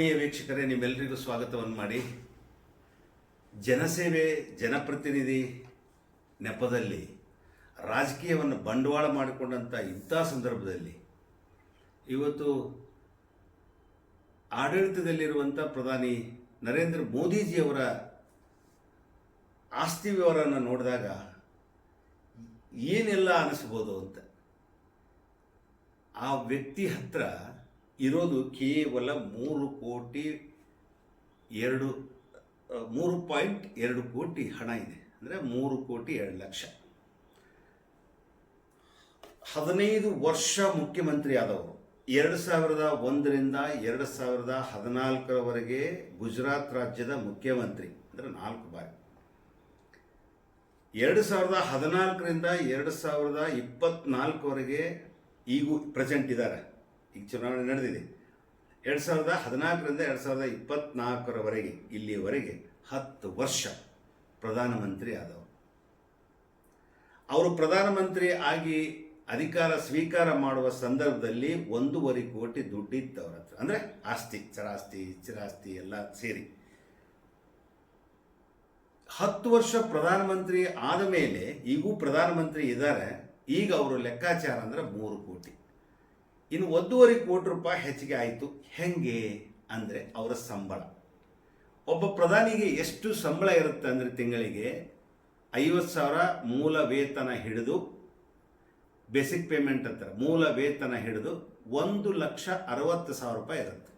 ಆತ್ಮೀಯ ವೀಕ್ಷಕರೇ ನಿಮ್ಮೆಲ್ಲರಿಗೂ ಸ್ವಾಗತವನ್ನು ಮಾಡಿ. ಜನಸೇವೆ, ಜನಪ್ರತಿನಿಧಿ ನೆಪದಲ್ಲಿ, ರಾಜಕೀಯವನ್ನು ಬಂಡವಾಳ ಮಾಡಿಕೊಂಡಂಥ ಇಂಥ ಸಂದರ್ಭದಲ್ಲಿ, ಇವತ್ತು ಆಡಳಿತದಲ್ಲಿರುವಂಥ ಪ್ರಧಾನಿ ನರೇಂದ್ರ ಮೋದಿಜಿಯವರ ಆಸ್ತಿ ವಿವರನ್ನು ನೋಡಿದಾಗ ಏನೆಲ್ಲ ಅನಿಸ್ಬೋದು ಅಂತ. ಆ ವ್ಯಕ್ತಿ ಹತ್ರ ಇರೋದು ಕೇವಲ ಮೂರು ಕೋಟಿ ಎರಡು ಮೂರು ಪಾಯಿಂಟ್ ಎರಡು ಕೋಟಿ ಹಣ ಇದೆ. ಅಂದರೆ ಮೂರು ಕೋಟಿ ಎರಡು ಲಕ್ಷ. ಹದಿನೈದು ವರ್ಷ ಮುಖ್ಯಮಂತ್ರಿ ಆದವರು. ಎರಡು ಸಾವಿರದ ಒಂದರಿಂದ ಎರಡು ಸಾವಿರದ ಹದಿನಾಲ್ಕರವರೆಗೆ ಗುಜರಾತ್ ರಾಜ್ಯದ ಮುಖ್ಯಮಂತ್ರಿ. ಅಂದರೆ ನಾಲ್ಕು ಬಾರಿ. ಎರಡು ಸಾವಿರದ ಹದಿನಾಲ್ಕರಿಂದ ಎರಡು ಸಾವಿರದ ಇಪ್ಪತ್ನಾಲ್ಕವರೆಗೆ ಈಗೂ ಪ್ರೆಸೆಂಟ್ ಇದ್ದಾರೆ. ಈಗ ಚುನಾವಣೆ ನಡೆದಿದೆ. ಎರಡು ಸಾವಿರದ ಹದಿನಾಲ್ಕರಿಂದ ಎರಡು ಸಾವಿರದ ಇಪ್ಪತ್ನಾಲ್ಕರವರೆಗೆ, ಇಲ್ಲಿಯವರೆಗೆ ಹತ್ತು ವರ್ಷ ಪ್ರಧಾನಮಂತ್ರಿ ಆದವರು. ಅವರು ಪ್ರಧಾನಮಂತ್ರಿ ಆಗಿ ಅಧಿಕಾರ ಸ್ವೀಕಾರ ಮಾಡುವ ಸಂದರ್ಭದಲ್ಲಿ ಒಂದೂವರೆ ಕೋಟಿ ದುಡ್ಡಿತ್ತು ಅವ್ರ ಹತ್ರ. ಅಂದರೆ ಆಸ್ತಿ, ಚರಾಸ್ತಿ, ಚಿರಾಸ್ತಿ ಎಲ್ಲ ಸೇರಿ. ಹತ್ತು ವರ್ಷ ಪ್ರಧಾನಮಂತ್ರಿ ಆದ ಮೇಲೆ ಈಗೂ ಪ್ರಧಾನಮಂತ್ರಿ ಇದ್ದಾರೆ. ಈಗ ಅವರು ಲೆಕ್ಕಾಚಾರ ಅಂದರೆ ಮೂರು ಕೋಟಿ. ಇನ್ನು ಒಂದೂವರೆ ಕೋಟಿ ರೂಪಾಯಿ ಹೆಚ್ಚಿಗೆ ಆಯಿತು. ಹೆಂಗೆ? ಅಂದರೆ ಅವರ ಸಂಬಳ. ಒಬ್ಬ ಪ್ರಧಾನಿಗೆ ಎಷ್ಟು ಸಂಬಳ ಇರುತ್ತೆ ಅಂದರೆ ತಿಂಗಳಿಗೆ ಐವತ್ತು ಸಾವಿರ ಮೂಲ ವೇತನ ಹಿಡಿದು ಬೇಸಿಕ್ ಪೇಮೆಂಟ್ ಅಂತಾರೆ, ಮೂಲ ವೇತನ ಹಿಡಿದು ಒಂದು ಲಕ್ಷ ಅರವತ್ತು ಸಾವಿರ ರೂಪಾಯಿ ಇರುತ್ತೆ.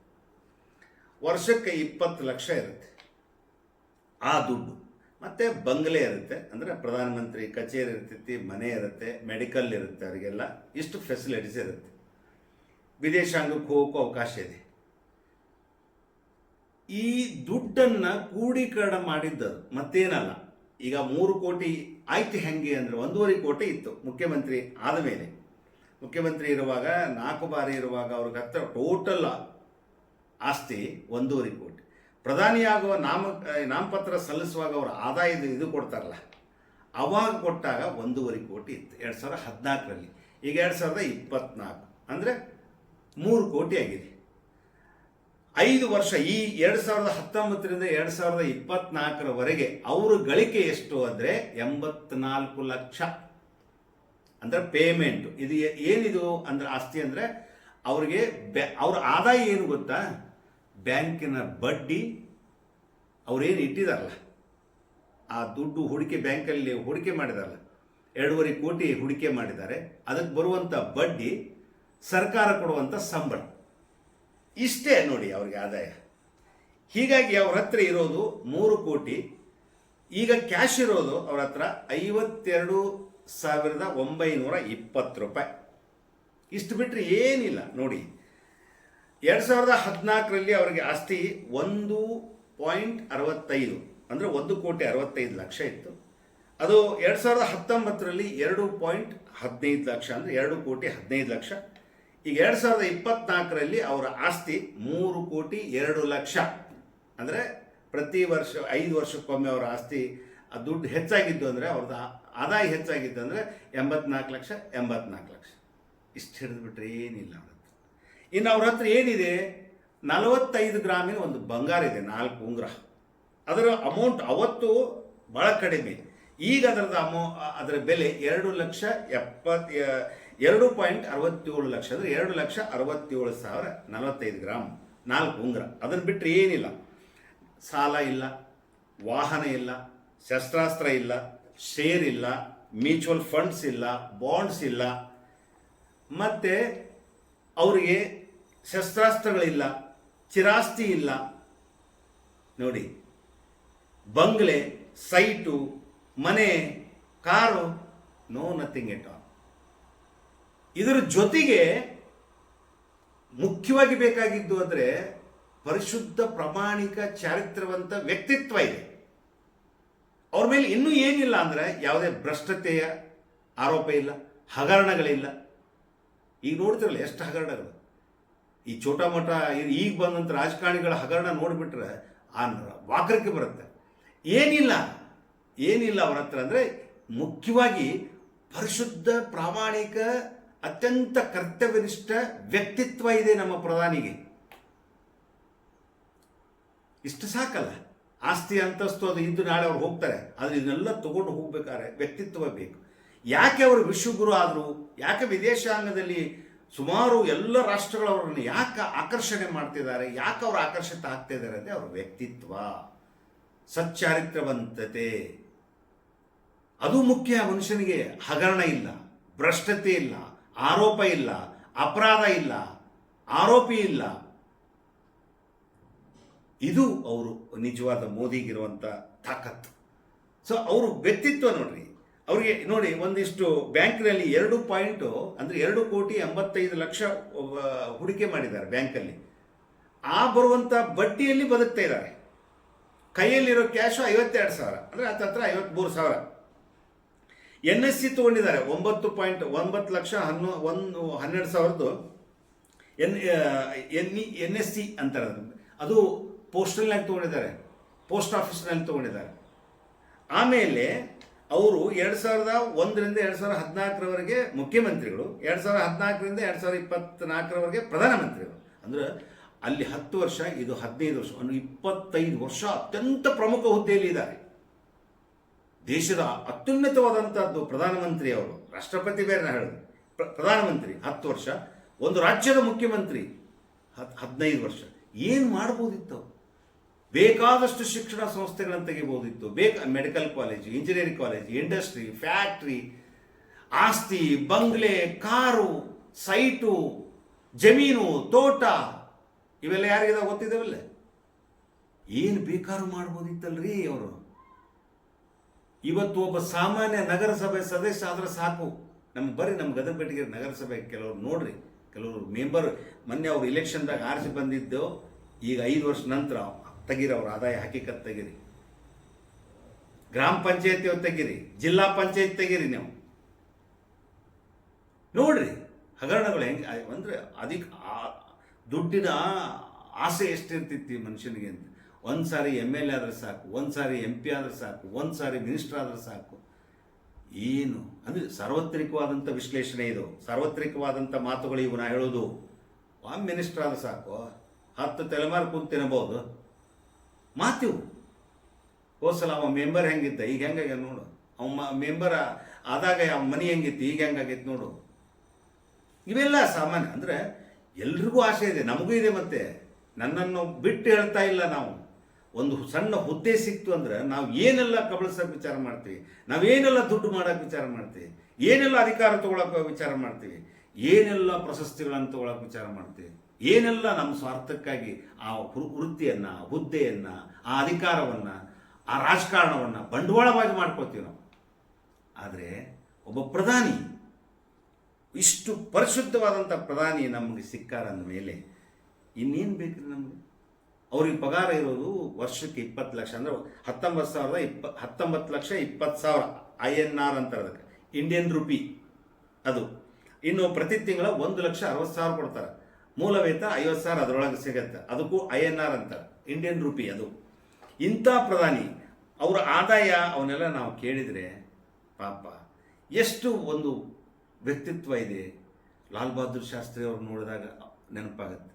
ವರ್ಷಕ್ಕೆ ಇಪ್ಪತ್ತು ಲಕ್ಷ ಇರುತ್ತೆ. ಆ ದುಡ್ಡು. ಮತ್ತು ಬಂಗ್ಲೆ ಇರುತ್ತೆ, ಅಂದರೆ ಪ್ರಧಾನಮಂತ್ರಿ ಕಚೇರಿ ಇರ್ತೈತಿ, ಮನೆ ಇರುತ್ತೆ ಮೆಡಿಕಲ್ ಇರುತ್ತೆ ಅವರಿಗೆಲ್ಲ, ಇಷ್ಟು ಫೆಸಿಲಿಟೀಸ್ ಇರುತ್ತೆ. ವಿದೇಶಾಂಗಕ್ಕೆ ಹೋಗೋಕ್ಕೂ ಅವಕಾಶ ಇದೆ. ಈ ದುಡ್ಡನ್ನು ಕ್ರೋಢೀಕರಣ ಮಾಡಿದ್ದದು ಮತ್ತೇನಲ್ಲ. ಈಗ ಮೂರು ಕೋಟಿ ಆಯ್ತು ಹೆಂಗೆ ಅಂದರೆ ಒಂದೂವರೆ ಕೋಟಿ ಇತ್ತು ಮುಖ್ಯಮಂತ್ರಿ ಆದ ಮೇಲೆ. ಮುಖ್ಯಮಂತ್ರಿ ಇರುವಾಗ, ನಾಲ್ಕು ಬಾರಿ ಇರುವಾಗ ಅವ್ರಿಗೆ ಹತ್ತಿರ ಟೋಟಲ್ ಆಸ್ತಿ ಒಂದೂವರೆ ಕೋಟಿ. ಪ್ರಧಾನಿಯಾಗುವ ನಾಮ, ನಾಮಪತ್ರ ಸಲ್ಲಿಸುವಾಗ ಅವರ ಆದಾಯದ ಇದು ಕೊಡ್ತಾರಲ್ಲ, ಅವಾಗ ಕೊಟ್ಟಾಗ ಒಂದೂವರೆ ಕೋಟಿ ಇತ್ತು. ಎರಡು ಸಾವಿರದ ಹದಿನಾಲ್ಕರಲ್ಲಿ. ಈಗ ಎರಡು ಸಾವಿರದ ಇಪ್ಪತ್ತ್ನಾಲ್ಕು ಅಂದರೆ ಮೂರು ಕೋಟಿ ಆಗಿದೆ. ಐದು ವರ್ಷ, ಈ ಎರಡು ಸಾವಿರದ ಹತ್ತೊಂಬತ್ತರಿಂದ ಎರಡು ಸಾವಿರದ ಇಪ್ಪತ್ನಾಲ್ಕರವರೆಗೆ ಅವರ ಗಳಿಕೆ ಎಷ್ಟು ಅಂದರೆ ಎಂಬತ್ನಾಲ್ಕು ಲಕ್ಷ. ಅಂದರೆ ಪೇಮೆಂಟ್ ಇದು ಏನಿದು ಅಂದ್ರೆ ಆಸ್ತಿ ಅಂದರೆ ಅವ್ರಿಗೆ ಬ್ಯಾ, ಅವ್ರ ಆದಾಯ ಏನು ಗೊತ್ತಾ? ಬ್ಯಾಂಕಿನ ಬಡ್ಡಿ ಅವ್ರೇನು ಇಟ್ಟಿದಾರಲ್ಲ. ಆ ದುಡ್ಡು ಹೂಡಿಕೆ ಬ್ಯಾಂಕಲ್ಲಿ ಹೂಡಿಕೆ ಮಾಡಿದಾರಲ್ಲ. ಎರಡೂವರೆ ಕೋಟಿ ಹೂಡಿಕೆ ಮಾಡಿದ್ದಾರೆ. ಅದಕ್ಕೆ ಬರುವಂಥ ಬಡ್ಡಿ ಸರ್ಕಾರ ಕೊಡುವಂಥ ಸಂಬಳ. ಇಷ್ಟೇ ನೋಡಿ ಅವ್ರಿಗೆ ಆದಾಯ. ಹೀಗಾಗಿ ಅವ್ರ ಹತ್ರ ಇರೋದು ಮೂರು ಕೋಟಿ. ಈಗ ಕ್ಯಾಶ್ ಇರೋದು ಅವ್ರ ಹತ್ರ ಐವತ್ತೆರಡು ಸಾವಿರದ ಒಂಬೈನೂರ ಇಪ್ಪತ್ತು ರೂಪಾಯಿ. ಇಷ್ಟು ಬಿಟ್ಟರೆ ಏನಿಲ್ಲ ನೋಡಿ. ಎರಡು ಸಾವಿರದ ಹದಿನಾಲ್ಕರಲ್ಲಿ ಅವರಿಗೆ ಆಸ್ತಿ ಒಂದು ಪಾಯಿಂಟ್ ಅರವತ್ತೈದು, ಅಂದರೆ ಒಂದು ಕೋಟಿ ಅರವತ್ತೈದು ಲಕ್ಷ ಇತ್ತು. ಅದು ಎರಡು ಸಾವಿರದ ಹತ್ತೊಂಬತ್ತರಲ್ಲಿ ಎರಡು ಪಾಯಿಂಟ್ ಹದಿನೈದು ಲಕ್ಷ, ಅಂದರೆ ಎರಡು ಕೋಟಿ ಹದಿನೈದು ಲಕ್ಷ. ಈಗ ಎರಡು ಸಾವಿರದ ಇಪ್ಪತ್ನಾಲ್ಕರಲ್ಲಿ ಅವರ ಆಸ್ತಿ ಮೂರು ಕೋಟಿ ಎರಡು ಲಕ್ಷ. ಅಂದರೆ ಪ್ರತಿ ವರ್ಷ, ಐದು ವರ್ಷಕ್ಕೊಮ್ಮೆ ಅವರ ಆಸ್ತಿ ದುಡ್ಡು ಹೆಚ್ಚಾಗಿದ್ದು ಅಂದರೆ ಅವ್ರದ್ದು ಆದಾಯ ಹೆಚ್ಚಾಗಿತ್ತು ಅಂದರೆ ಎಂಬತ್ನಾಲ್ಕು ಲಕ್ಷ ಎಂಬತ್ನಾಲ್ಕು ಲಕ್ಷ. ಇಷ್ಟು ಹಿಡಿದ್ಬಿಟ್ರೆ ಏನಿಲ್ಲ ಅವ್ರ ಇನ್ನು ಅವ್ರ ಹತ್ರ ಏನಿದೆ? ನಲವತ್ತೈದು ಗ್ರಾಮಿನ ಒಂದು ಬಂಗಾರ ಇದೆ, ನಾಲ್ಕು ಉಂಗುರ. ಅದರ ಅಮೌಂಟ್ ಅವತ್ತು ಭಾಳ ಕಡಿಮೆ. ಈಗ ಅದರದ ಅಮೌ ಅದರ ಬೆಲೆ ಎರಡು ಲಕ್ಷ ಎಪ್ಪತ್ತು ಎರಡು ಪಾಯಿಂಟ್ ಅರವತ್ತೇಳು ಲಕ್ಷ ಅಂದರೆ ಎರಡು ಲಕ್ಷ ಅರವತ್ತೇಳು ಸಾವಿರ ನಲವತ್ತೈದು ಗ್ರಾಮ್ ನಾಲ್ಕು ಉಂಗುರ. ಅದನ್ನು ಬಿಟ್ಟರೆ ಏನಿಲ್ಲ. ಸಾಲ ಇಲ್ಲ, ವಾಹನ ಇಲ್ಲ, ಶಸ್ತ್ರಾಸ್ತ್ರ ಇಲ್ಲ ಶೇರ್ ಇಲ್ಲ ಮ್ಯೂಚುವಲ್ ಫಂಡ್ಸ್ ಇಲ್ಲ ಬಾಂಡ್ಸ್ ಇಲ್ಲ. ಮತ್ತು ಅವರಿಗೆ ಶಸ್ತ್ರಾಸ್ತ್ರಗಳಿಲ್ಲ, ಚಿರಾಸ್ತಿ ಇಲ್ಲ. ನೋಡಿ, ಬಂಗ್ಲೆ, ಸೈಟು, ಮನೆ, ಕಾರು ನೋ ನಥಿಂಗ್ ಎಟ್ ಇದರ ಜೊತೆಗೆ ಮುಖ್ಯವಾಗಿ ಬೇಕಾಗಿದ್ದು ಅಂದರೆ ಪರಿಶುದ್ಧ ಪ್ರಾಮಾಣಿಕ ಚಾರಿತ್ರವಂತ ವ್ಯಕ್ತಿತ್ವ ಇದೆ. ಅವ್ರ ಮೇಲೆ ಇನ್ನೂ ಏನಿಲ್ಲ ಅಂದರೆ ಯಾವುದೇ ಭ್ರಷ್ಟತೆಯ ಆರೋಪ ಇಲ್ಲ, ಹಗರಣಗಳಿಲ್ಲ. ಈಗ ನೋಡ್ತಿರಲ್ಲ ಎಷ್ಟು ಹಗರಣಗಳು ಈ ಚೋಟ ಮೋಟ ಈಗ ಬಂದಂಥ ರಾಜಕಾರಣಿಗಳ ಹಗರಣ ನೋಡಿಬಿಟ್ರೆ ಆ ವಾಕ್ರಕ್ಕೆ ಬರುತ್ತೆ. ಏನಿಲ್ಲ ಏನಿಲ್ಲ ಅವರ ಹತ್ರ ಅಂದರೆ ಮುಖ್ಯವಾಗಿ ಪರಿಶುದ್ಧ ಪ್ರಾಮಾಣಿಕ ಅತ್ಯಂತ ಕರ್ತವ್ಯನಿಷ್ಠ ವ್ಯಕ್ತಿತ್ವ ಇದೆ ನಮ್ಮ ಪ್ರಧಾನಿಗೆ. ಇಷ್ಟು ಸಾಕಲ್ಲ. ಆಸ್ತಿ ಅಂತಸ್ತು ಅದು ಇದ್ದು ನಾಳೆ ಅವ್ರು ಹೋಗ್ತಾರೆ. ಆದರೆ ಇದನ್ನೆಲ್ಲ ತಗೊಂಡು ಹೋಗ್ಬೇಕಾದ್ರೆ ವ್ಯಕ್ತಿತ್ವ ಬೇಕು. ಯಾಕೆ ಅವರು ವಿಶ್ವಗುರು ಆದರು? ಯಾಕೆ ವಿದೇಶಾಂಗದಲ್ಲಿ ಸುಮಾರು ಎಲ್ಲ ರಾಷ್ಟ್ರಗಳವರನ್ನು ಯಾಕೆ ಆಕರ್ಷಣೆ ಮಾಡ್ತಿದ್ದಾರೆ? ಯಾಕೆ ಅವರು ಆಕರ್ಷಿತ ಆಗ್ತಾ ಇದ್ದಾರೆ ಅಂದರೆ ಅವ್ರ ವ್ಯಕ್ತಿತ್ವ. ಸಚ್ಚಾರಿತ್ರವಂತತೆ. ಅದು ಮುಖ್ಯ. ಮನುಷ್ಯನಿಗೆ ಹಗರಣ ಇಲ್ಲ, ಭ್ರಷ್ಟತೆ ಇಲ್ಲ. ಆರೋಪ ಇಲ್ಲ, ಅಪರಾಧ ಇಲ್ಲ, ಆರೋಪಿ ಇಲ್ಲ. ಇದು ಅವರು ನಿಜವಾದ ಮೋದಿಗಿರುವಂಥ ತಾಕತ್ತು. ಸೊ ಅವರು ವ್ಯಕ್ತಿತ್ವ ನೋಡ್ರಿ. ಅವರಿಗೆ ನೋಡಿ ಒಂದಿಷ್ಟು ಬ್ಯಾಂಕ್ನಲ್ಲಿ ಎರಡು ಪಾಯಿಂಟು ಅಂದರೆ ಎರಡು ಕೋಟಿ ಎಂಬತ್ತೈದು ಲಕ್ಷ ಹೂಡಿಕೆ ಮಾಡಿದ್ದಾರೆ ಬ್ಯಾಂಕಲ್ಲಿ. ಆ ಬರುವಂಥ ಬಡ್ಡಿಯಲ್ಲಿ ಬದುಕ್ತಾ ಇದ್ದಾರೆ. ಕೈಯಲ್ಲಿರೋ ಕ್ಯಾಶು ಐವತ್ತೆರಡು ಸಾವಿರ, ಅಂದರೆ ಹತ್ತತ್ರ ಐವತ್ತ್ಮೂರು ಸಾವಿರ. ಎನ್ ಎಸ್ ಸಿ ತೊಗೊಂಡಿದ್ದಾರೆ. ಒಂಬತ್ತು ಪಾಯಿಂಟ್ ಒಂಬತ್ತು ಲಕ್ಷ ಹನ್ನೊ, ಒಂದು, ಹನ್ನೆರಡು ಸಾವಿರದ್ದು N N N S C ಅಂತಾರೆ. ಅದು ಪೋಸ್ಟಲ್ನಾಗಿ ತೊಗೊಂಡಿದ್ದಾರೆ. ಪೋಸ್ಟ್ ಆಫೀಸ್ನಲ್ಲಿ ತೊಗೊಂಡಿದ್ದಾರೆ. ಆಮೇಲೆ ಅವರು ಎರಡು ಸಾವಿರದ ಒಂದರಿಂದ ಎರಡು ಸಾವಿರದ ಹದಿನಾಲ್ಕರವರೆಗೆ ಮುಖ್ಯಮಂತ್ರಿಗಳು, ಎರಡು ಸಾವಿರದ ಹದಿನಾಲ್ಕರಿಂದ ಎರಡು ಸಾವಿರದ ಇಪ್ಪತ್ತ್ನಾಲ್ಕರವರೆಗೆ ಪ್ರಧಾನಮಂತ್ರಿಗಳು. ಅಂದರೆ ಅಲ್ಲಿ ಹತ್ತು ವರ್ಷ, ಇದು ಹದಿನೈದು ವರ್ಷ, ಒಂದು ಇಪ್ಪತ್ತೈದು ವರ್ಷ ಅತ್ಯಂತ ಪ್ರಮುಖ ಹುದ್ದೆಯಲ್ಲಿ ಇದ್ದಾರೆ ದೇಶದ ಅತ್ಯುನ್ನತವಾದಂಥದ್ದು ಪ್ರಧಾನಮಂತ್ರಿ ಅವರು, ರಾಷ್ಟ್ರಪತಿ ಬೇರೆ ಹೇಳಿದ್ರು ಪ್ರ- ಪ್ರಧಾನಮಂತ್ರಿ, ಹತ್ತು ವರ್ಷ. ಒಂದು ರಾಜ್ಯದ ಮುಖ್ಯಮಂತ್ರಿ ಹತ್ ಹದಿನೈದು ವರ್ಷ. ಏನು ಮಾಡ್ಬೋದಿತ್ತು? ಬೇಕಾದಷ್ಟು ಶಿಕ್ಷಣ ಸಂಸ್ಥೆಗಳನ್ನು ತೆಗಿಬೋದಿತ್ತು. ಬೇಕಾ, medical college, engineering college, industry, factory, ಆಸ್ತಿ, ಬಂಗ್ಲೆ, ಕಾರು, ಸೈಟು, ಜಮೀನು, ತೋಟ, ಇವೆಲ್ಲ ಯಾರಿಗಿದ ಗೊತ್ತಿದ್ದಾವಲ್ಲ? ಏನು ಬೇಕಾದ್ರೂ ಮಾಡ್ಬೋದಿತ್ತಲ್ರಿ ಅವರು? ಇವತ್ತು ಒಬ್ಬ ಸಾಮಾನ್ಯ ನಗರಸಭೆ ಸದಸ್ಯ ಆದ್ರೆ ಸಾಕು. ನಮ್ಮ ಬರ್ರಿ ನಮ್ಮ ಗದಗಪೇಟೆಗೆ ನಗರಸಭೆ ಕೆಲವರು ನೋಡ್ರಿ, ಕೆಲವರು ಮೆಂಬರ್, ಮೊನ್ನೆ ಅವ್ರು ಇಲೆಕ್ಷನ್ದಾಗ ಆರಿಸಿ ಬಂದಿದ್ದು, ಈಗ ಐದು ವರ್ಷ ನಂತರ ತೆಗೀರಿ, ಅವ್ರ ಆದಾಯ ಹಕೀಕತ್ ತೆಗೀರಿ. ಗ್ರಾಮ ಪಂಚಾಯತಿ ತೆಗೀರಿ, ಜಿಲ್ಲಾ ಪಂಚಾಯತ್ ತೆಗೀರಿ ನೀವು. ನೋಡ್ರಿ, ಹಗರಣಗಳು ಹೆಂಗೆ, ಅಂದರೆ ಅದಕ್ಕೆ ದುಡ್ಡಿನ ಆಸೆ ಎಷ್ಟಿರ್ತಿತ್ತು ಮನುಷ್ಯನಿಗೆ ಅಂತ. ಒಂದು ಸಾರಿ ಎಂ ಎಲ್ ಎ ಆದರೆ ಸಾಕು, ಒಂದು ಸಾರಿ ಎಂ ಪಿ ಆದ್ರೆ ಸಾಕು, ಒಂದು ಸಾರಿ ಮಿನಿಸ್ಟರ್ ಆದರೆ ಸಾಕು. ಏನು? ಅಂದರೆ ಸಾರ್ವತ್ರಿಕವಾದಂಥ ವಿಶ್ಲೇಷಣೆ ಇದು. ಸಾರ್ವತ್ರಿಕವಾದಂಥ ಮಾತುಗಳು ಇವು ನಾ ಹೇಳೋದು. ಒಮ್ಮೆ ಮಿನಿಸ್ಟರ್ ಆದರೆ ಸಾಕು, ಹತ್ತು ತಲೆಮಾರು ಕುಂತು ತಿನ್ನಬಹುದು ಮಾತಿವು. ಹೋಸಲ, ಅವ ಮೆಂಬರ್ ಹೆಂಗಿದ್ದ? ಈಗ ಹೆಂಗಾಗ್ಯ ನೋಡು. ಅವ ಮೆಂಬರ್ ಆದಾಗ ಅವ ಮನಿ ಹೆಂಗಿತ್ತು? ಈಗ ಹೆಂಗಾಗೈತೆ ನೋಡು. ಇವೆಲ್ಲ ಸಾಮಾನ್ಯ. ಅಂದರೆ ಎಲ್ರಿಗೂ ಆಸೆ ಇದೆ. ನಮಗೂ ಇದೆ ಮತ್ತೆ. ನನ್ನನ್ನು ಬಿಟ್ಟು ಹೇಳ್ತಾ ಇಲ್ಲ ನಾವು. ಒಂದು ಸಣ್ಣ ಹುದ್ದೆ ಸಿಕ್ತು ಅಂದ್ರೆ ನಾವು ಏನೆಲ್ಲ ಕಬಳಿಸೋಕೆ ವಿಚಾರ ಮಾಡ್ತೀವಿ, ನಾವೇನೆಲ್ಲ ದುಡ್ಡು ಮಾಡೋಕೆ ವಿಚಾರ ಮಾಡ್ತೀವಿ, ಏನೆಲ್ಲ ಅಧಿಕಾರ ತಗೊಳಕ್ಕೆ ವಿಚಾರ ಮಾಡ್ತೀವಿ, ಏನೆಲ್ಲ ಪ್ರಶಸ್ತಿಗಳನ್ನು ತಗೊಳಕ್ಕೆ ವಿಚಾರ ಮಾಡ್ತೀವಿ, ಏನೆಲ್ಲ ನಮ್ಮ ಸ್ವಾರ್ಥಕ್ಕಾಗಿ ಆ ವೃತ್ತಿಯನ್ನು ಹುದ್ದೆಯನ್ನ, ಆ ಅಧಿಕಾರವನ್ನ, ಆ ರಾಜಕಾರಣವನ್ನ ಬಂಡವಾಳವಾಗಿ ಮಾಡ್ಕೋತೀವಿ ನಾವು. ಆದರೆ ಒಬ್ಬ ಪ್ರಧಾನಿ, ಇಷ್ಟು ಪರಿಶುದ್ಧವಾದಂಥ ಪ್ರಧಾನಿ ನಮಗೆ ಸಿಕ್ಕಾರ ಮೇಲೆ ಇನ್ನೇನು ಬೇಕ್ರಿ ನಮಗೆ? ಅವ್ರಿಗೆ ಪಗಾರ ಇರೋದು ವರ್ಷಕ್ಕೆ ಇಪ್ಪತ್ತು ಲಕ್ಷ ಅಂದ್ರೆ ಹತ್ತೊಂಬತ್ತು ಸಾವಿರದ ಇಪ್ಪ, ಹತ್ತೊಂಬತ್ತು ಲಕ್ಷ ಇಪ್ಪತ್ತು ಸಾವಿರ ಐ ಎನ್ ಆರ್ ಅಂತಾರೆ ಅದಕ್ಕೆ ಇಂಡಿಯನ್ ರುಪಿ ಅದು. ಇನ್ನು ಪ್ರತಿ ತಿಂಗಳ ಒಂದು ಲಕ್ಷ ಅರವತ್ತು ಸಾವಿರ ಕೊಡ್ತಾರೆ. ಮೂಲ ವೇತ ಐವತ್ತು ಸಾವಿರ ಅದರೊಳಗೆ ಸಿಗತ್ತೆ. ಅದಕ್ಕೂ ಐ ಎನ್ ಆರ್ ಅಂತಾರೆ ಇಂಡಿಯನ್ ರುಪಿ ಅದು. ಇಂಥ ಪ್ರಧಾನಿ, ಅವರ ಆದಾಯ ಅವನ್ನೆಲ್ಲ ನಾವು ಕೇಳಿದರೆ ಪಾಪ, ಎಷ್ಟು ಒಂದು ವ್ಯಕ್ತಿತ್ವ ಇದೆ. ಲಾಲ್ ಬಹದ್ದೂರ್ ಶಾಸ್ತ್ರಿ ಅವ್ರು ನೋಡಿದಾಗ ನೆನಪಾಗತ್ತೆ.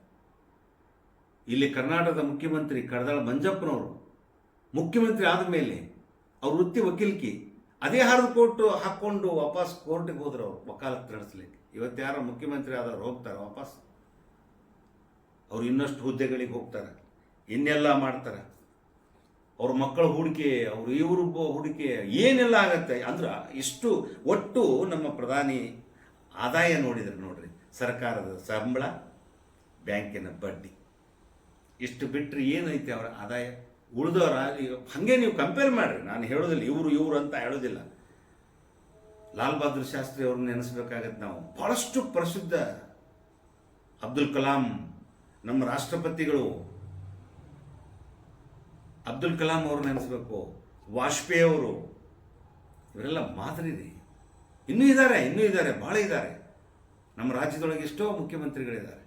ಇಲ್ಲಿ ಕರ್ನಾಟಕದ ಮುಖ್ಯಮಂತ್ರಿ ಕಡದಾಳ ಮಂಜಪ್ಪನವರು, ಮುಖ್ಯಮಂತ್ರಿ ಆದ ಮೇಲೆ ಅವ್ರ ವೃತ್ತಿ ವಕೀಲ್ಕಿ ಅದೇ ಹರಿದು ಕೋರ್ಟ್ ಹಾಕ್ಕೊಂಡು ವಾಪಸ್ ಕೋರ್ಟಿಗೆ ಹೋದ್ರು ಅವ್ರು ವಕಾಲತ್ ನಡೆಸಲಿಕ್ಕೆ. ಇವತ್ತು ಯಾರೋ ಮುಖ್ಯಮಂತ್ರಿ ಆದವ್ರು ಹೋಗ್ತಾರೆ ವಾಪಸ್. ಅವ್ರು ಇನ್ನಷ್ಟು ಹುದ್ದೆಗಳಿಗೆ ಹೋಗ್ತಾರೆ, ಇನ್ನೆಲ್ಲ ಮಾಡ್ತಾರೆ. ಅವ್ರ ಮಕ್ಕಳ ಹೂಡಿಕೆ, ಅವ್ರ ಇವರು ಹೂಡಿಕೆ ಏನೆಲ್ಲ ಆಗತ್ತೆ ಅಂದ್ರೆ ಇಷ್ಟು ಒಟ್ಟು ನಮ್ಮ ಪ್ರಧಾನಿ ಆದಾಯ ನೋಡಿದ್ರೆ ನೋಡ್ರಿ, ಸರ್ಕಾರದ ಸಂಬಳ, ಬ್ಯಾಂಕಿನ ಬಡ್ಡಿ. ಇಷ್ಟು ಬಿಟ್ಟರೆ ಏನೈತೆ ಅವರ ಆದಾಯ? ಉಳಿದವರ ಹಾಗೆ ನೀವು ಕಂಪೇರ್ ಮಾಡಿರಿ. ನಾನು ಹೇಳೋದಿಲ್ಲ, ಇವರು ಇವರು ಅಂತ ಹೇಳೋದಿಲ್ಲ. ಲಾಲ್ ಬಹದ್ದೂರ್ ಶಾಸ್ತ್ರಿ ಅವ್ರನ್ನ ನೆನೆಸ್ಬೇಕಾಗತ್ತೆ ನಾವು. ಭಾಳಷ್ಟು ಪ್ರಸಿದ್ಧ ಅಬ್ದುಲ್ ಕಲಾಂ, ನಮ್ಮ ರಾಷ್ಟ್ರಪತಿಗಳು. ಅಬ್ದುಲ್ ಕಲಾಂ ಅವ್ರು ನೆನೆಸ್ಬೇಕು. ವಾಜಪೇಯಿ ಅವರು. ಇವರೆಲ್ಲ ಮಾದರಿ ರೀ ಇನ್ನೂ ಇದ್ದಾರೆ ಇನ್ನೂ ಇದ್ದಾರೆ, ಭಾಳ ಇದ್ದಾರೆ. ನಮ್ಮ ರಾಜ್ಯದೊಳಗೆ ಎಷ್ಟೋ ಮುಖ್ಯಮಂತ್ರಿಗಳಿದ್ದಾರೆ.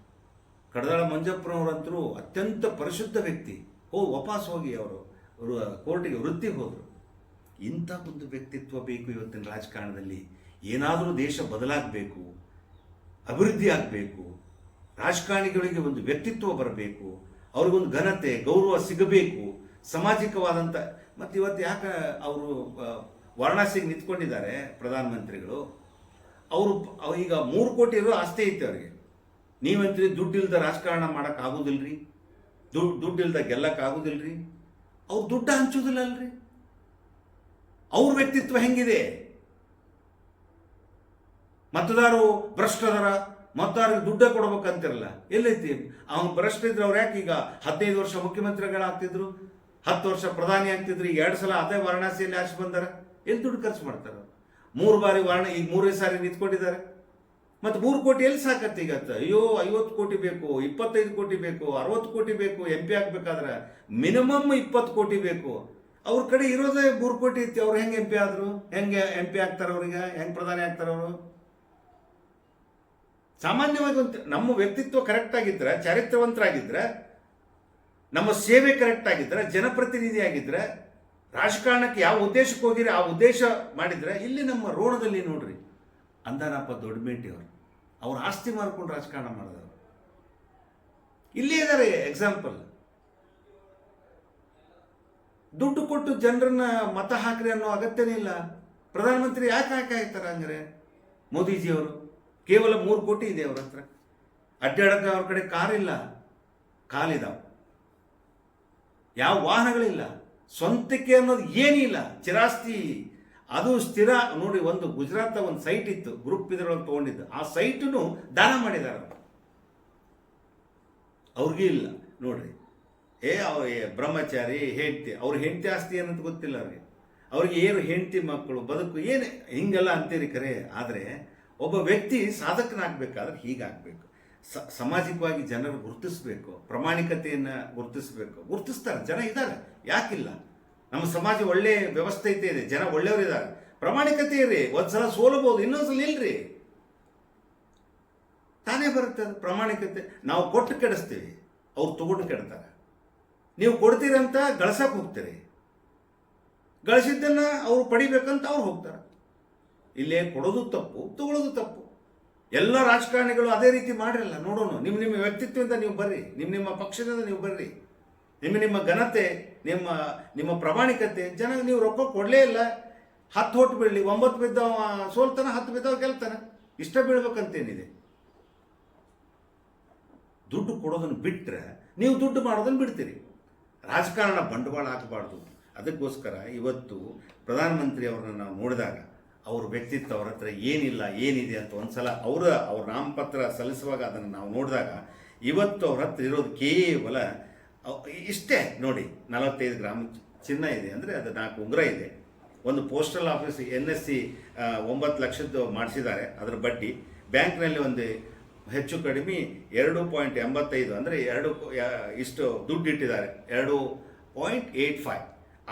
ಕಡದಾಳ ಮಂಜಪ್ಪನವರಂತರೂ ಅತ್ಯಂತ ಪರಿಶುದ್ಧ ವ್ಯಕ್ತಿ. ಓ, ವಾಪಸ್ ಹೋಗಿ ಅವರು ಕೋರ್ಟಿಗೆ ವೃತ್ತಿ ಹೋದರು. ಇಂಥ ಒಂದು ವ್ಯಕ್ತಿತ್ವ ಬೇಕು ಇವತ್ತಿನ ರಾಜಕಾರಣದಲ್ಲಿ. ಏನಾದರೂ ದೇಶ ಬದಲಾಗಬೇಕು, ಅಭಿವೃದ್ಧಿ ಆಗಬೇಕು, ರಾಜಕಾರಣಿಗಳಿಗೆ ಒಂದು ವ್ಯಕ್ತಿತ್ವ ಬರಬೇಕು, ಅವ್ರಿಗೊಂದು ಘನತೆ, ಗೌರವ ಸಿಗಬೇಕು, ಸಾಮಾಜಿಕವಾದಂಥ, ಮತ್ತು ಇವತ್ತು ಯಾಕೆ ಅವರು ವಾರಣಾಸಿಗೆ ನಿಂತ್ಕೊಂಡಿದ್ದಾರೆ ಪ್ರಧಾನಮಂತ್ರಿಗಳು? ಅವರು, ಈಗ ಮೂರು ಕೋಟಿ ಇರೋ ಆಸ್ತಿ ಐತೆ ಅವ್ರಿಗೆ. ನೀವಂತ್ರಿ ದುಡ್ಡು ಇಲ್ದ ರಾಜಕಾರಣ ಮಾಡಕ್ ಆಗುದಿಲ್ರಿ ದುಡ್ಡು ದುಡ್ಡು ಇಲ್ದ ಗೆಲ್ಲಕ್ ಆಗುದಿಲ್ರಿ ಅವ್ರು ದುಡ್ಡು ಹಂಚುದಿಲ್ಲ ಅಲ್ರಿ ಅವ್ರ ವ್ಯಕ್ತಿತ್ವ ಹೆಂಗಿದೆ? ಮತದಾರರು ಭ್ರಷ್ಟದರ, ಮತದಾರರಿಗೆ ದುಡ್ಡ ಕೊಡ್ಬೇಕಂತಿರಲ್ಲ? ಎಲ್ಲೈತಿ? ಅವ್ನು ಭ್ರಷ್ಟ ಇದ್ರೆ ಅವ್ರು ಯಾಕೆ ಈಗ ಹದಿನೈದು ವರ್ಷ ಮುಖ್ಯಮಂತ್ರಿಗಳಾಗ್ತಿದ್ರು? ಹತ್ತು ವರ್ಷ ಪ್ರಧಾನಿ ಆಗ್ತಿದ್ರು? ಈಗ ಎರಡು ಸಲ ಅದೇ ವಾರಣಾಸಿಯಲ್ಲಿ ಆಶೆ ಬಂದಾರ? ಎಲ್ಲಿ ದುಡ್ಡು ಖರ್ಚು ಮಾಡ್ತಾರೆ ಮೂರು ಬಾರಿ ವಾರಣ ಈಗ ಮೂರೇ ಸಾರಿ ನಿಂತ್ಕೊಂಡಿದ್ದಾರೆ. ಮತ್ತೆ ಮೂರು ಕೋಟಿ ಎಲ್ಲಿ ಸಾಕತ್ತೆ ಈಗ ಅಯ್ಯೋ, ಐವತ್ತು ಕೋಟಿ ಬೇಕು, ಇಪ್ಪತ್ತೈದು ಕೋಟಿ ಬೇಕು, ಅರವತ್ತು ಕೋಟಿ ಬೇಕು, ಎಂ ಪಿ ಆಗಬೇಕಾದ್ರೆ ಮಿನಿಮಮ್ ಇಪ್ಪತ್ತು ಕೋಟಿ ಬೇಕು. ಅವ್ರ ಕಡೆ ಇರೋದೇ ಮೂರು ಕೋಟಿ ಇತ್ತು, ಅವ್ರು ಹೆಂಗೆ ಎಂ ಪಿ ಆದ್ರು? ಹೆಂಗೆ ಎಂ ಪಿ ಆಗ್ತಾರೆ ಅವ್ರಿಗೆ? ಹೆಂಗೆ ಪ್ರಧಾನಿ ಆಗ್ತಾರೆ ಅವರು? ಸಾಮಾನ್ಯವಾಗಿ ಒಂದು ನಮ್ಮ ವ್ಯಕ್ತಿತ್ವ ಕರೆಕ್ಟ್ ಆಗಿದ್ರೆ, ಚಾರಿತ್ರವಂತರಾಗಿದ್ರೆ, ನಮ್ಮ ಸೇವೆ ಕರೆಕ್ಟ್ ಆಗಿದ್ರೆ, ಜನಪ್ರತಿನಿಧಿ ಆಗಿದ್ರೆ, ರಾಜಕಾರಣಕ್ಕೆ ಯಾವ ಉದ್ದೇಶಕ್ಕೆ ಹೋಗಿರಿ, ಆ ಉದ್ದೇಶ ಮಾಡಿದ್ರೆ, ಇಲ್ಲಿ ನಮ್ಮ ರೋಣದಲ್ಲಿ ನೋಡ್ರಿ. ಅಂದಾನಪ್ಪ ದೊಡ್ಡಮೇಟಿಯವರು ಅವ್ರ. ಆಸ್ತಿ ಮಾರ್ಕೊಂಡು ರಾಜಕಾರಣ ಮಾಡಿದವರು. ಇಲ್ಲೇ ಇದ್ದಾರೆ ಎಕ್ಸಾಂಪಲ್ ದುಡ್ಡು ಕೊಟ್ಟು ಜನರನ್ನ ಮತ ಹಾಕ್ರಿ ಅನ್ನೋ ಅಗತ್ಯನೇ ಇಲ್ಲ. ಪ್ರಧಾನಮಂತ್ರಿ ಯಾಕೆ ಹಾಕಿ ಹಾಕ್ತಾರೆ ಹಂಗಾರೆ? ಮೋದಿಜಿಯವರು. ಕೇವಲ ಮೂರು ಕೋಟಿ ಇದೆ ಅವ್ರ ಹತ್ರ. ಅಡ್ಡಾಡಕ್ಕೆ ಅವ್ರ ಕಡೆ ಕಾರ್ ಇಲ್ಲ. ಕಾಲಿದಾವ. ಯಾವ ವಾಹನಗಳಿಲ್ಲ. ಸ್ವಂತಕ್ಕೆ ಅನ್ನೋದು ಏನಿಲ್ಲ. ಚಿರಾಸ್ತಿ ಅದು ಸ್ಥಿರ. ನೋಡಿ, ಒಂದು ಗುಜರಾತ್ ಒಂದು ಸೈಟ್ ಇತ್ತು ಗ್ರೂಪ್ ಇದರೊಳಗೆ ತಗೊಂಡಿದ್ದು. ಆ ಸೈಟನ್ನು ದಾನ ಮಾಡಿದ್ದಾರೆ ಅವ್ರಿಗೂ ಇಲ್ಲ. ನೋಡ್ರಿ ಏ ಅವ ಏ ಬ್ರಹ್ಮಚಾರಿ, ಹೆಂಡತಿ, ಅವ್ರ ಹೆಂಡತಿ ಆಸ್ತಿ ಏನಂತ ಗೊತ್ತಿಲ್ಲ ಅವ್ರಿಗೆ. ಅವ್ರಿಗೆ ಏನು ಹೆಂಡತಿ ಮಕ್ಕಳು, ಬದುಕು, ಏನು ಹಿಂಗೆಲ್ಲ ಅಂತೀರಿ ಕರೆ. ಆದರೆ, ಒಬ್ಬ ವ್ಯಕ್ತಿ ಸಾಧಕನಾಗಬೇಕಾದ್ರೆ ಹೀಗಾಗಬೇಕು. ಸ, ಸಾಮಾಜಿಕವಾಗಿ ಜನರು ಗುರುತಿಸ್ಬೇಕು, ಪ್ರಾಮಾಣಿಕತೆಯನ್ನು ಗುರುತಿಸ್ಬೇಕು. ಗುರುತಿಸ್ತಾರೆ, ಜನ ಇದ್ದಾರೆ, ಯಾಕಿಲ್ಲ? ನಮ್ಮ ಸಮಾಜ ಒಳ್ಳೆ ವ್ಯವಸ್ಥೆ ಇದೆ. ಜನ ಒಳ್ಳೆಯವರಿದ್ದಾರೆ. ಪ್ರಾಮಾಣಿಕತೆ ಇರಿ ಒಂದ್ಸಲ ಸೋಲಬಹುದು, ಇನ್ನೊಂದ್ಸಲ ಇಲ್ರಿ. ತಾನೇ ಬರುತ್ತೆ ಅದು ಪ್ರಾಮಾಣಿಕತೆ. ನಾವು ಕೊಟ್ಟು ಕೆಡಿಸ್ತೀವಿ. ಅವ್ರು ತಗೊಂಡು ಕೆಡ್ತಾರೆ. ನೀವು ಕೊಡ್ತೀರಂತ ಗಳಸಕ್ಕೆ ಹೋಗ್ತೀರಿ. ಗಳಿಸಿದ್ದನ್ನು ಅವರು ಪಡಿಬೇಕಂತ ಅವ್ರು ಹೋಗ್ತಾರೆ. ಇಲ್ಲೇ ಕೊಡೋದು ತಪ್ಪು, ತಗೊಳ್ಳೋದು ತಪ್ಪು. ಎಲ್ಲ ರಾಜಕಾರಣಿಗಳು ಅದೇ ರೀತಿ ಮಾಡಿರಲ್ಲ. ನೋಡೋಣ. ನಿಮ್ಮ ನಿಮ್ಮ ವ್ಯಕ್ತಿತ್ವದಿಂದ ನೀವು ಬರ್ರಿ. ನಿಮ್ಮ ನಿಮ್ಮ ಪಕ್ಷದಿಂದ ನೀವು ಬರ್ರಿ. ನಿಮ್ಮ ನಿಮ್ಮ ಘನತೆ, ನಿಮ್ಮ ನಿಮ್ಮ ಪ್ರಾಮಾಣಿಕತೆ, ಜನ ನೀವು ರೊಕ್ಕ ಕೊಡಲೇ ಇಲ್ಲ. ಹತ್ತು ಹೊಟ್ಟು ಬೀಳಲಿ, ಒಂಬತ್ತು ಬಿದ್ದವ ಸೋಲ್ತಾನ ಹತ್ತು ಬಿದ್ದವ ಗೆಲ್ತಾನೆ. ಇಷ್ಟ ಬೀಳ್ಬೇಕಂತೇನಿದೆ. ದುಡ್ಡು ಕೊಡೋದನ್ನು ಬಿಟ್ಟರೆ ನೀವು ದುಡ್ಡು ಮಾಡೋದನ್ನು ಬಿಡ್ತೀರಿ. ರಾಜಕಾರಣ ಬಂಡವಾಳ ಹಾಕಬಾರ್ದು. ಅದಕ್ಕೋಸ್ಕರ ಇವತ್ತು ಪ್ರಧಾನಮಂತ್ರಿ ಅವರನ್ನು ನಾವು ನೋಡಿದಾಗ ಅವ್ರ ವ್ಯಕ್ತಿತ್ವ ಅವ್ರ ಹತ್ರ ಏನಿಲ್ಲ, ಏನಿದೆ ಅಂತ ಒಂದ್ಸಲ ಅವರ, ಅವ್ರ ನಾಮಪತ್ರ ಸಲ್ಲಿಸುವಾಗ ಅದನ್ನು ನಾವು ನೋಡಿದಾಗ ಇವತ್ತು ಅವ್ರ ಹತ್ರ ಇರೋದು ಕೇವಲ ಇಷ್ಟೇ ನೋಡಿ ನಲವತ್ತೈದು ಗ್ರಾಮ್ ಚಿನ್ನ ಇದೆ ಅಂದರೆ ಅದು ನಾಲ್ಕು ಉಂಗುರ ಇದೆ. ಒಂದು postal office N S C ಒಂಬತ್ತು ಲಕ್ಷದ್ದು ಮಾಡಿಸಿದ್ದಾರೆ ಅದರ ಬಡ್ಡಿ. ಬ್ಯಾಂಕ್ನಲ್ಲಿ ಒಂದು ಹೆಚ್ಚು ಕಡಿಮೆ ಎರಡು ಪಾಯಿಂಟ್ ಎಂಬತ್ತೈದು ಅಂದರೆ ಎರಡು ಇಷ್ಟು ದುಡ್ಡು ಇಟ್ಟಿದ್ದಾರೆ. ಎರಡು ಪಾಯಿಂಟ್ ಏಯ್ಟ್ ಫೈವ್.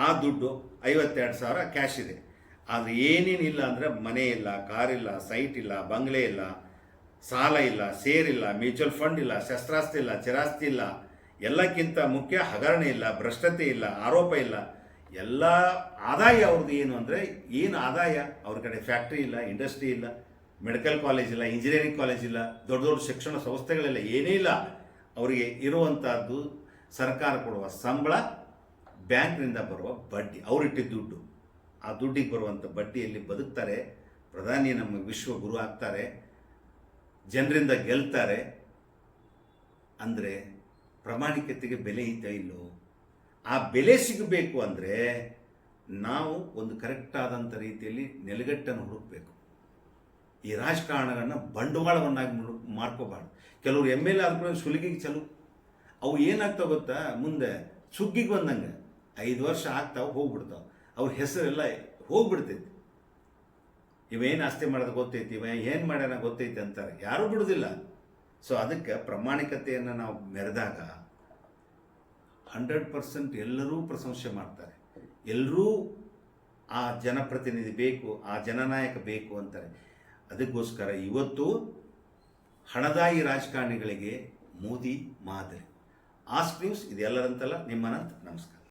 ಆ ದುಡ್ಡು ಐವತ್ತೆರಡು ಸಾವಿರ ಕ್ಯಾಶ್ ಇದೆ. ಆದರೆ ಏನೇನಿಲ್ಲ ಅಂದರೆ ಮನೆ ಇಲ್ಲ, ಕಾರ್ ಇಲ್ಲ, ಸೈಟ್ ಇಲ್ಲ, ಬಂಗ್ಲೆ ಇಲ್ಲ, ಸಾಲ ಇಲ್ಲ ಸೇರಿಲ್ಲ ಮ್ಯೂಚುವಲ್ ಫಂಡ್ ಇಲ್ಲ ಶಸ್ತ್ರಾಸ್ತಿ ಇಲ್ಲ, ಚಿರಾಸ್ತಿ ಇಲ್ಲ ಎಲ್ಲಕ್ಕಿಂತ ಮುಖ್ಯ ಹಗರಣ ಇಲ್ಲ, ಭ್ರಷ್ಟತೆ ಇಲ್ಲ, ಆರೋಪ ಇಲ್ಲ. ಎಲ್ಲ ಆದಾಯ ಅವ್ರದ್ದು ಏನು ಅಂದರೆ ಏನು ಆದಾಯ? ಅವ್ರ ಕಡೆ ಫ್ಯಾಕ್ಟ್ರಿ ಇಲ್ಲ, ಇಂಡಸ್ಟ್ರಿ ಇಲ್ಲ, ಮೆಡಿಕಲ್ ಕಾಲೇಜ್ ಇಲ್ಲ, ಇಂಜಿನಿಯರಿಂಗ್ ಕಾಲೇಜ್ ಇಲ್ಲ, ದೊಡ್ಡ ದೊಡ್ಡ ಶಿಕ್ಷಣ ಸಂಸ್ಥೆಗಳೆಲ್ಲ ಏನೇ ಇಲ್ಲ. ಅವರಿಗೆ ಇರುವಂಥದ್ದು ಸರ್ಕಾರ ಕೊಡುವ ಸಂಬಳ, ಬ್ಯಾಂಕ್ನಿಂದ ಬರುವ ಬಡ್ಡಿ, ಅವರಿಟ್ಟಿದ್ದ ದುಡ್ಡು. ಆ ದುಡ್ಡಿಗೆ ಬರುವಂಥ ಬಡ್ಡಿಯಲ್ಲಿ ಬದುಕ್ತಾರೆ. ಪ್ರಧಾನಿ ನಮ್ಮ ವಿಶ್ವ ಗುರು ಆಗ್ತಾರೆ. ಜನರಿಂದ ಗೆಲ್ತಾರೆ. ಅಂದರೆ ಪ್ರಾಮಾಣಿಕತೆಗೆ ಬೆಲೆ ಇದೆ ಇಲ್ಲೋ? ಆ ಬೆಲೆ ಸಿಗಬೇಕು ಅಂದರೆ ನಾವು ಒಂದು ಕರೆಕ್ಟ್ ಆದಂಥ ರೀತಿಯಲ್ಲಿ ನೆಲೆಗಟ್ಟನ್ನು ಹುಡುಕಬೇಕು. ಈ ರಾಜಕಾರಣಗಳನ್ನು ಬಂಡವಾಳವನ್ನಾಗಿ ಮಾಡ್- ಮಾಡ್ಕೋಬಾರ್ದು. ಕೆಲವರು ಎಂ ಎಲ್ ಎ ಆದ್ಮೇಲೆ ಸುಲಿಗೆಗೆ ಚಲು. ಅವು ಏನಾಗ್ತಾವ ಗೊತ್ತಾ? ಮುಂದೆ ಸುಗ್ಗಿಗೆ ಬಂದಂಗೆ ಐದು ವರ್ಷ ಆಗ್ತಾವೆ, ಹೋಗ್ಬಿಡ್ತಾವೆ. ಅವ್ರ ಹೆಸರೆಲ್ಲ ಹೋಗ್ಬಿಡ್ತೈತಿ. ಇವೇನು ಆಸ್ತಿ ಮಾಡೋದು ಗೊತ್ತೈತಿ, ಇವ ಏನು ಮಾಡ್ಯಾನ ಗೊತ್ತೈತಿ ಅಂತಾರೆ. ಯಾರೂ ಬಿಡುವುದಿಲ್ಲ ಸೊ ಅದಕ್ಕೆ ಪ್ರಾಮಾಣಿಕತೆಯನ್ನು ನಾವು ಮೆರೆದಾಗ ಹಂಡ್ರೆಡ್ ಪರ್ಸೆಂಟ್ ಎಲ್ಲರೂ ಪ್ರಶಂಸೆ ಮಾಡ್ತಾರೆ. ಎಲ್ಲರೂ ಆ ಜನಪ್ರತಿನಿಧಿ ಬೇಕು, ಆ ಜನನಾಯಕ ಬೇಕು ಅಂತಾರೆ. ಅದಕ್ಕೋಸ್ಕರ ಇವತ್ತು ಹಣದಾಯಿ ರಾಜಕಾರಣಿಗಳಿಗೆ ಮೋದಿ ಮಾದರಿ. ಆಸ್ಕ್ ನ್ಯೂಸ್ ಇದೆಲ್ಲರಂತಲ್ಲ ನಿಮ್ಮನಂತ ನಮಸ್ಕಾರ.